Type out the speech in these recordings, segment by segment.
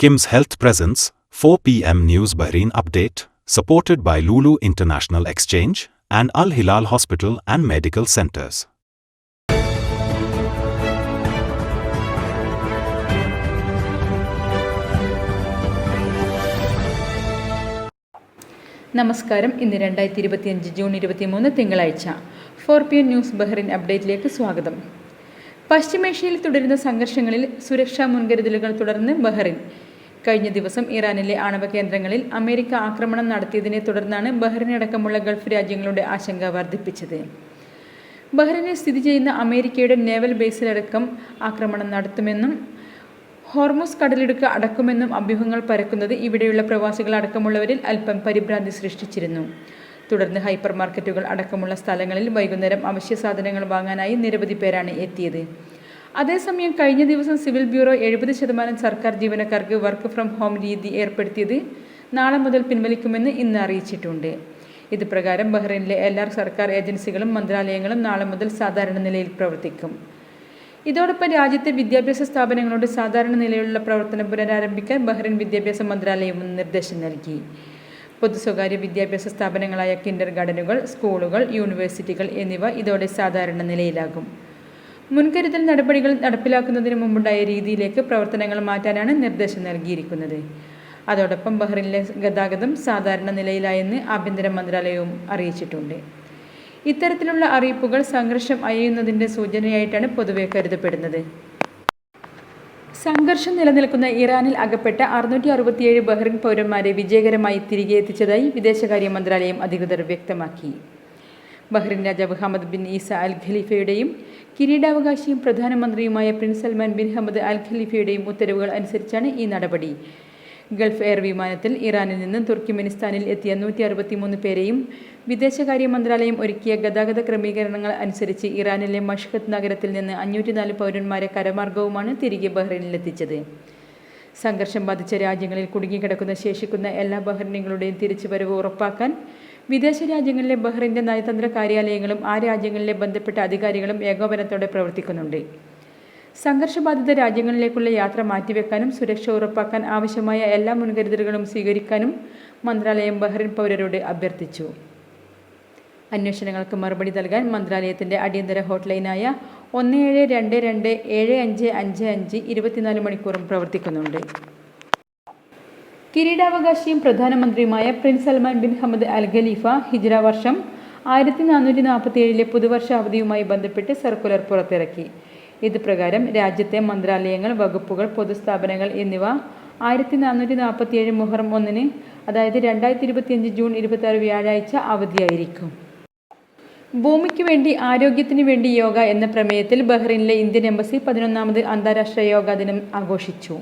Kim's Health Presence, 4 p.m. News Bahrain Update, supported by Lulu International Exchange and Al Hilal Hospital and Medical Centers. നമസ്കാരം ഇന്ന് രണ്ടായിരത്തി ഇരുപത്തിയഞ്ച് June ഇരുപത്തിമൂന്ന് തിങ്കളാഴ്ച four P N news Bahrain അപ്ഡേറ്റിലേക്ക് സ്വാഗതം പശ്ചിമേഷ്യയിൽ തുടരുന്ന സംഘർഷങ്ങളിൽ സുരക്ഷാ മുൻകരുതലുകൾ തുടർന്ന് ബഹ്റിൻ കഴിഞ്ഞ ദിവസം ഇറാനിലെ ആണവ കേന്ദ്രങ്ങളിൽ അമേരിക്ക ആക്രമണം നടത്തിയതിനെ തുടർന്നാണ് ബഹ്റിനടക്കമുള്ള ഗൾഫ് രാജ്യങ്ങളുടെ ആശങ്ക വർദ്ധിപ്പിച്ചത്. ബഹ്റിനിൽ സ്ഥിതി ചെയ്യുന്ന അമേരിക്കയുടെ നേവൽ ബേസിലടക്കം ആക്രമണം നടത്തുമെന്നും ഹോർമോസ് കടലിടുക്ക് അടക്കുമെന്നും അഭ്യൂഹങ്ങൾ പരക്കുന്നത് ഇവിടെയുള്ള പ്രവാസികൾ അടക്കമുള്ളവരിൽ അല്പം പരിഭ്രാന്തി സൃഷ്ടിച്ചിരുന്നു. തുടർന്ന് ഹൈപ്പർ മാർക്കറ്റുകൾ അടക്കമുള്ള സ്ഥലങ്ങളിൽ വൈകുന്നേരം അവശ്യ സാധനങ്ങൾ വാങ്ങാനായി നിരവധി പേരാണ് എത്തിയത്. അതേസമയം കഴിഞ്ഞ ദിവസം സിവിൽ ബ്യൂറോ എഴുപത് ശതമാനം സർക്കാർ ജീവനക്കാർക്ക് വർക്ക് ഫ്രം ഹോം രീതി ഏർപ്പെടുത്തിയത് നാളെ മുതൽ പിൻവലിക്കുമെന്ന് ഇന്ന് അറിയിച്ചിട്ടുണ്ട്. ഇത് പ്രകാരം ബഹ്റൈനിലെ എല്ലാ സർക്കാർ ഏജൻസികളും മന്ത്രാലയങ്ങളും നാളെ മുതൽ സാധാരണ നിലയിൽ പ്രവർത്തിക്കും. ഇതോടൊപ്പം രാജ്യത്തെ വിദ്യാഭ്യാസ സ്ഥാപനങ്ങളുടെ സാധാരണ നിലയിലുള്ള പ്രവർത്തനം പുനരാരംഭിക്കാൻ ബഹ്റൈൻ വിദ്യാഭ്യാസ മന്ത്രാലയവും നിർദ്ദേശം നൽകി. പൊതു സ്വകാര്യ വിദ്യാഭ്യാസ സ്ഥാപനങ്ങളായ കിൻഡർ ഗാർഡനുകൾ സ്കൂളുകൾ യൂണിവേഴ്സിറ്റികൾ എന്നിവ ഇതോടെ സാധാരണ നിലയിലാകും. മുൻകരുതൽ നടപടികൾ നടപ്പിലാക്കുന്നതിന് മുമ്പുണ്ടായ രീതിയിലേക്ക് പ്രവർത്തനങ്ങൾ മാറ്റാനാണ് നിർദ്ദേശം നൽകിയിരിക്കുന്നത്. അതോടൊപ്പം ബഹ്റിനിലെ ഗതാഗതം സാധാരണ നിലയിലായെന്ന് ആഭ്യന്തര മന്ത്രാലയവും അറിയിച്ചിട്ടുണ്ട്. ഇത്തരത്തിലുള്ള അറിയിപ്പുകൾ സംഘർഷം അയയുന്നതിന്റെ സൂചനയായിട്ടാണ് പൊതുവെ കരുതപ്പെടുന്നത്. സംഘർഷം നിലനിൽക്കുന്ന ഇറാനിൽ അകപ്പെട്ട അറുന്നൂറ്റി അറുപത്തിയേഴ് ബഹ്റിൻ പൗരന്മാരെ വിജയകരമായി തിരികെ എത്തിച്ചതായി വിദേശകാര്യ മന്ത്രാലയം അധികൃതർ വ്യക്തമാക്കി. ബഹ്റിൻ രാജാവ് ഹമദ് ബിൻ ഈസ അൽ ഖലീഫയുടെയും കിരീടാവകാശിയും പ്രധാനമന്ത്രിയുമായ prince Salman bin Hamad Al ഖലീഫയുടെയും ഉത്തരവുകൾ അനുസരിച്ചാണ് ഈ നടപടി. ഗൾഫ് എയർ വിമാനത്തിൽ ഇറാനിൽ നിന്ന് തുർക്കിമെനിസ്ഥാനിൽ എത്തിയ നൂറ്റി അറുപത്തിമൂന്ന് പേരെയും വിദേശകാര്യ മന്ത്രാലയം ഒരുക്കിയ ഗതാഗത ക്രമീകരണങ്ങൾ അനുസരിച്ച് ഇറാനിലെ മഷ്കത്ത് നഗരത്തിൽ നിന്ന് അഞ്ഞൂറ്റിനാല് പൗരന്മാരെ കരമാർഗവുമാണ് തിരികെ ബഹ്റൈനിലെത്തിച്ചത്. സംഘർഷം ബാധിച്ച രാജ്യങ്ങളിൽ കുടുങ്ങിക്കിടക്കുന്ന ശേഷിക്കുന്ന എല്ലാ ബഹ്റിനികളുടെയും തിരിച്ചുവരവ് ഉറപ്പാക്കാൻ വിദേശ രാജ്യങ്ങളിലെ ബഹ്റിന്റെ നയതന്ത്ര കാര്യാലയങ്ങളും ആ രാജ്യങ്ങളിലെ ബന്ധപ്പെട്ട അധികാരികളും ഏകോപനത്തോടെ പ്രവർത്തിക്കുന്നുണ്ട്. സംഘർഷബാധിത രാജ്യങ്ങളിലേക്കുള്ള യാത്ര മാറ്റിവെക്കാനും സുരക്ഷ ഉറപ്പാക്കാൻ ആവശ്യമായ എല്ലാ മുൻകരുതലുകളും സ്വീകരിക്കാനും മന്ത്രാലയം ബഹ്റിൻ പൗരരോട് അഭ്യർത്ഥിച്ചു. അന്വേഷണങ്ങൾക്ക് മറുപടി നൽകാൻ മന്ത്രാലയത്തിന്റെ അടിയന്തര ഹോട്ട്ലൈനായ ഒന്ന് ഏഴ് രണ്ട് രണ്ട് ഏഴ് അഞ്ച് അഞ്ച് അഞ്ച് ഇരുപത്തിനാല് മണിക്കൂറും പ്രവർത്തിക്കുന്നുണ്ട്. കിരീടാവകാശിയും പ്രധാനമന്ത്രിയുമായ prince Salman bin Hamad Al Khalifa ഹിജ്ര വർഷം ആയിരത്തി നാനൂറ്റി നാൽപ്പത്തി ഏഴിലെ പുതുവർഷ അവധിയുമായി ബന്ധപ്പെട്ട് സർക്കുലർ പുറത്തിറക്കി. ഇത് പ്രകാരം രാജ്യത്തെ മന്ത്രാലയങ്ങൾ വകുപ്പുകൾ പൊതുസ്ഥാപനങ്ങൾ എന്നിവ ആയിരത്തി നാനൂറ്റി നാൽപ്പത്തി ഏഴ് മുഹറം ഒന്നിന് അതായത് രണ്ടായിരത്തി ഇരുപത്തിയഞ്ച് ജൂൺ ഇരുപത്തി ആറ് വ്യാഴാഴ്ച അവധിയായിരിക്കും. ഭൂമിക്ക് വേണ്ടി ആരോഗ്യത്തിന് വേണ്ടി യോഗ എന്ന പ്രമേയത്തിൽ ബഹ്റൈനിലെ ഇന്ത്യൻ എംബസി പതിനൊന്നാമത് അന്താരാഷ്ട്ര യോഗാ ദിനം ആഘോഷിച്ചു.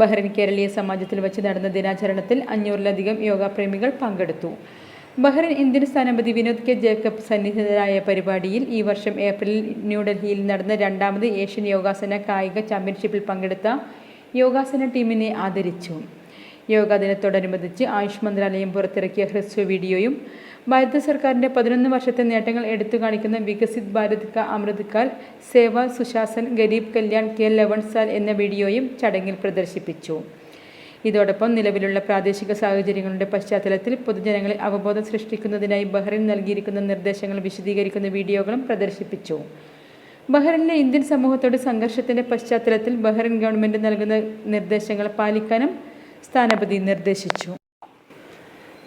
ബഹ്റൈൻ കേരളീയ സമാജത്തിൽ വെച്ച് നടന്ന ദിനാചരണത്തിൽ അഞ്ഞൂറിലധികം യോഗാപ്രേമികൾ പങ്കെടുത്തു. ബഹ്റൈൻ ഇന്ത്യൻ സ്ഥാനപതി വിനോദ് കെ ജേക്കബ് സന്നിഹിതരായ പരിപാടിയിൽ ഈ വർഷം ഏപ്രിലിൽ ന്യൂഡൽഹിയിൽ നടന്ന രണ്ടാമത് ഏഷ്യൻ യോഗാസന കായിക ചാമ്പ്യൻഷിപ്പിൽ പങ്കെടുത്ത യോഗാസന ടീമിനെ ആദരിച്ചു. യോഗാ ദിനത്തോടനുബന്ധിച്ച് ആയുഷ് മന്ത്രാലയം പുറത്തിറക്കിയ ഹ്രസ്വ വീഡിയോയും ഭാരത സർക്കാരിന്റെ പതിനൊന്ന് വർഷത്തെ നേട്ടങ്ങൾ എടുത്തു കാണിക്കുന്ന വികസിത് ഭാരത് കാ അമൃത് കാൽ സേവ സുശാസൻ ഗരീബ് കല്യാൺ കെ ലവൺ സാൽ എന്ന വീഡിയോയും ചടങ്ങിൽ പ്രദർശിപ്പിച്ചു. ഇതോടൊപ്പം നിലവിലുള്ള പ്രാദേശിക സാഹചര്യങ്ങളുടെ പശ്ചാത്തലത്തിൽ പൊതുജനങ്ങളെ അവബോധം സൃഷ്ടിക്കുന്നതിനായി ബഹ്റിൻ നൽകിയിരിക്കുന്ന നിർദ്ദേശങ്ങൾ വിശദീകരിക്കുന്ന വീഡിയോകളും പ്രദർശിപ്പിച്ചു. ബഹ്റിനിലെ ഇന്ത്യൻ സമൂഹത്തോട് സംഘർഷത്തിന്റെ പശ്ചാത്തലത്തിൽ ബഹ്റിൻ ഗവൺമെന്റ് നൽകുന്ന നിർദ്ദേശങ്ങൾ പാലിക്കാനും സ്ഥാനപതി നിർദ്ദേശിച്ചു.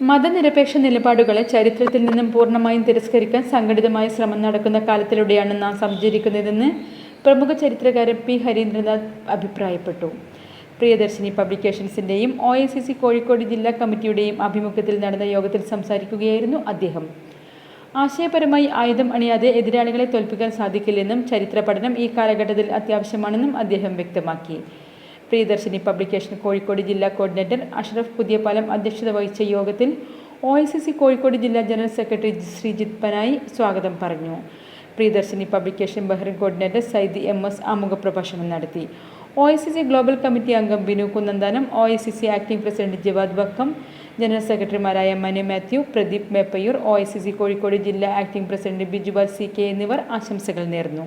മതനിരപേക്ഷ നിലപാടുകളെ ചരിത്രത്തിൽ നിന്നും പൂർണമായും തിരസ്കരിക്കാൻ സംഘടിതമായ ശ്രമം നടക്കുന്ന കാലത്തിലൂടെയാണ് നാം സഞ്ചരിക്കുന്നതെന്ന് പ്രമുഖ ചരിത്രകാരൻ പി ഹരീന്ദ്രനാഥ് അഭിപ്രായപ്പെട്ടു. Priyadarshini പബ്ലിക്കേഷൻസിന്റെയും O I C C Kozhikode ജില്ലാ കമ്മിറ്റിയുടെയും ആഭിമുഖ്യത്തിൽ നടന്ന യോഗത്തിൽ സംസാരിക്കുകയായിരുന്നു അദ്ദേഹം. ആശയപരമായി ആയുധം അണിയാതെ എതിരാളികളെ തോൽപ്പിക്കാൻ സാധിക്കില്ലെന്നും ചരിത്ര പഠനം ഈ കാലഘട്ടത്തിൽ അത്യാവശ്യമാണെന്നും അദ്ദേഹം വ്യക്തമാക്കി. പ്രിയദർശിനി പബ്ലിക്കേഷൻ കോഴിക്കോട് ജില്ലാ കോർഡിനേറ്റർ അഷ്റഫ് പുതിയപാലം അധ്യക്ഷത വഹിച്ച യോഗത്തിൽ ഒ സി കോഴിക്കോട് ജില്ലാ ജനറൽ സെക്രട്ടറി ശ്രീജിത് പനായി സ്വാഗതം പറഞ്ഞു. Priyadarshini publication Bahrain coordinator Saidi M S ആമുഖ പ്രഭാഷണം നടത്തി. O I C C global committee അംഗം Binu Kunnanthanam O I C C acting president Jawad Vakkom general സെക്രട്ടറിമാരായ Manu Mathew Pradeep Meppayur O I C C Kozhikode ജില്ലാ acting president Bijubal C K എന്നിവർ ആശംസകൾ നേർന്നു.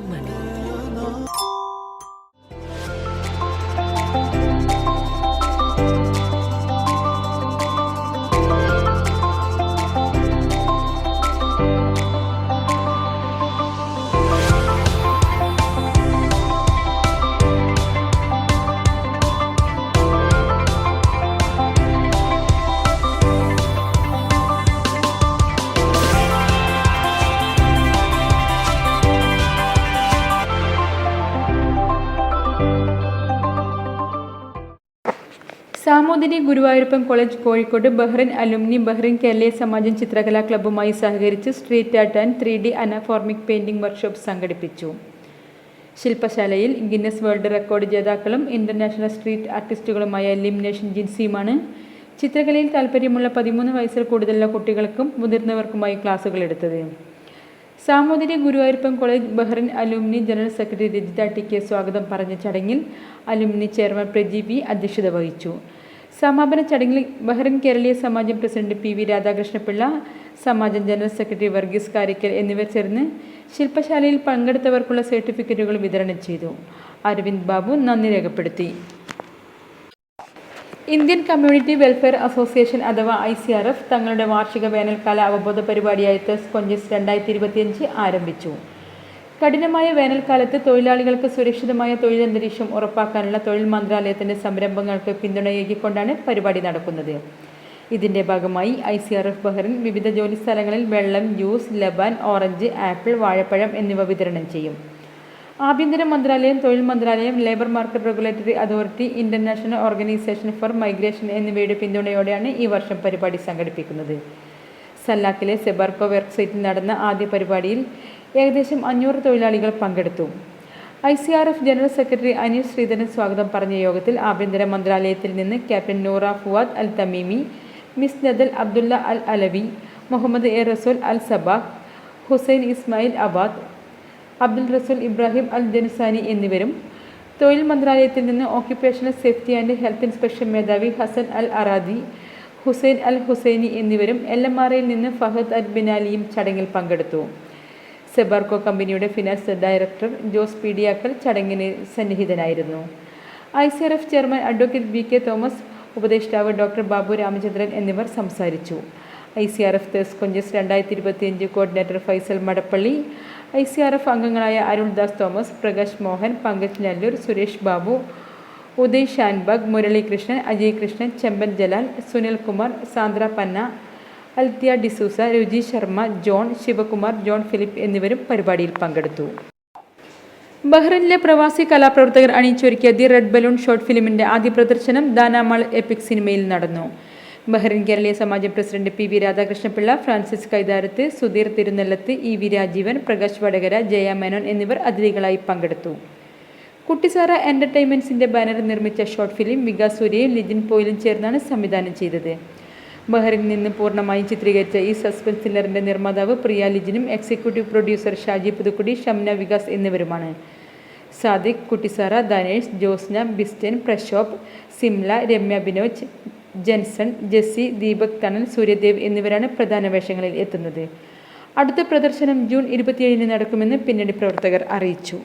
Samoothiri Guruvayurappan college Kozhikode Bahrain alumni Bahrain Keraleeya Samajam ചിത്രകലാ ക്ലബ്ബുമായി സഹകരിച്ച് street art and three D anamorphic painting workshop സംഘടിപ്പിച്ചു. ശില്പശാലയിൽ Guinness world record ജേതാക്കളും international street ആർട്ടിസ്റ്റുകളുമായ ലിമിനേഷൻ ജിൻസിയുമാണ്. ചിത്രകലയിൽ താല്പര്യമുള്ള പതിമൂന്ന് വയസ്സിൽ കൂടുതലുള്ള കുട്ടികൾക്കും മുതിർന്നവർക്കുമായി ക്ലാസുകൾ എടുത്തത്. Samoothiri Guruvayurappan college Bahrain alumni general secretary Rajitha T K സ്വാഗതം പറഞ്ഞ ചടങ്ങിൽ അലുമിനി ചെയർമാൻ പ്രജി വി അധ്യക്ഷത വഹിച്ചു. സമാപന ചടങ്ങിൽ Bahrain Keraleeya Samajam president P V Radhakrishnapillai Samajam general secretary Varghese Karikkal എന്നിവർ ചേർന്ന് ശില്പശാലയിൽ പങ്കെടുത്തവർക്കുള്ള സർട്ടിഫിക്കറ്റുകൾ വിതരണം ചെയ്തു. അരവിന്ദ് ബാബു നന്ദി രേഖപ്പെടുത്തി. ഇന്ത്യൻ കമ്മ്യൂണിറ്റി വെൽഫെയർ അസോസിയേഷൻ അഥവാ ഐ സി ആർ എഫ് തങ്ങളുടെ വാർഷിക വേനൽക്കാല അവബോധ പരിപാടിയായ തെസ് കൊഞ്ചസ് രണ്ടായിരത്തി ഇരുപത്തിയഞ്ച് ആരംഭിച്ചു. കഠിനമായ വേനൽക്കാലത്ത് തൊഴിലാളികൾക്ക് സുരക്ഷിതമായ തൊഴിലന്തരീക്ഷം ഉറപ്പാക്കാനുള്ള തൊഴിൽ മന്ത്രാലയത്തിന്റെ സംരംഭങ്ങൾക്ക് പിന്തുണയേകിക്കൊണ്ടാണ് പരിപാടി നടക്കുന്നത്. ഇതിന്റെ ഭാഗമായി I C R F Bahrain വിവിധ ജോലി സ്ഥലങ്ങളിൽ വെള്ളം ജ്യൂസ് ലബാൻ ഓറഞ്ച് ആപ്പിൾ വാഴപ്പഴം എന്നിവ വിതരണം ചെയ്യും. ആഭ്യന്തര മന്ത്രാലയം തൊഴിൽ മന്ത്രാലയം labour market regulatory authority international organisation for migration എന്നിവയുടെ പിന്തുണയോടെയാണ് ഈ വർഷം പരിപാടി സംഘടിപ്പിക്കുന്നത്. സല്ലാക്കിലെ സെബാർക്കോ വെബ്സൈറ്റിൽ നടന്ന ആദ്യ പരിപാടിയിൽ ഏകദേശം അഞ്ഞൂറ് തൊഴിലാളികൾ പങ്കെടുത്തു. I C R F general secretary Aneesh Sreedharan സ്വാഗതം പറഞ്ഞ യോഗത്തിൽ ആഭ്യന്തര മന്ത്രാലയത്തിൽ നിന്ന് captain Noora Fuad Al Tamimi Ms Nadal Abdulla Al Alawi Mohammed A Rasool Al Sabakh Hussain Ismail Abad Abdul റസൂൽ ഇബ്രാഹിം അൽ ജനുസാനി എന്നിവരും തൊഴിൽ മന്ത്രാലയത്തിൽ നിന്ന് occupational safety and health inspection മേധാവി ഹസൻ അൽ അറാദി ഹുസൈൻ അൽ ഹുസൈനി എന്നിവരും എൽ എം ആർ നിന്ന് ഫഹദ് അൽ ബിനാലിയും ചടങ്ങിൽ പങ്കെടുത്തു. സെബാർക്കോ കമ്പനിയുടെ ഫിനാൻസ് ഡയറക്ടർ ജോസ് പീഡിയാക്കൽ ചടങ്ങിന് സന്നിഹിതനായിരുന്നു. I C R F chairman advocate V K Thomas ഉപദേഷ്ടാവ് ഡോക്ടർ ബാബു രാമചന്ദ്രൻ എന്നിവർ സംസാരിച്ചു. I C R F thirst quenchers രണ്ടായിരത്തി ഇരുപത്തിയഞ്ച് coordinator Faisal Madappally I C R F അംഗങ്ങളായ Aruldas Thomas Prakash Mohan Pankaj Nallur Suresh Babu Uday Shanbhag Muralikrishnan Ajay Krishnan Chemban Jalal Sunil Kumar Sandra Panna Althea D'Souza Ruchi Sharma John Shivakumar John Philip എന്നിവരും പരിപാടിയിൽ പങ്കെടുത്തു. ബഹ്റിനിലെ പ്രവാസി കലാപ്രവർത്തകർ അണിയിച്ചൊരുക്കിയ ദി റെഡ് ബലൂൺ ഷോർട്ട് ഫിലിമിന്റെ ആദ്യ പ്രദർശനം ദാനാമാൾ എപ്പിക് സിനിമയിൽ നടന്നു. Bahrain Keraleeya Samajam president P V Radhakrishnapillai Francis Kaitharath Sudheer Thirunellath E V Rajeevan Prakash Vadakara Jaya Menon എന്നിവർ അതിഥികളായി പങ്കെടുത്തു. കുട്ടിസാറ എന്റർടൈൻമെന്റ്സിന്റെ ബാനറിൽ നിർമ്മിച്ച ഷോർട്ട് ഫിലിം വികാസ് ലിജിൻ പോയിലും ചേർന്നാണ് സംവിധാനം ചെയ്തത്. ബഹ്റിനിൽ നിന്ന് പൂർണമായും ചിത്രീകരിച്ച ഈ സസ്പെൻസ് ത്രില്ലറിന്റെ നിർമ്മാതാവ് പ്രിയ ലിജിനും എക്സിക്യൂട്ടീവ് പ്രൊഡ്യൂസർ ഷാജി പുതുക്കുടി ഷംന വികാസ് എന്നിവരുമാണ്. സാദിഖ് കുട്ടിസാറ ധനേഷ് ജോസ്ന ബിസ്റ്റൻ പ്രശോഭ് സിംല രമ്യ ബിനോജ് ജെൻസൺ ജെസ്സി ദീപക് തണൽ സൂര്യദേവ് എന്നിവരാണ് പ്രധാന വേഷങ്ങളിൽ എത്തുന്നത്. അടുത്ത പ്രദർശനം ജൂൺ ഇരുപത്തിയേഴിന് നടക്കുമെന്ന് പിന്നണി പ്രവർത്തകർ അറിയിച്ചു.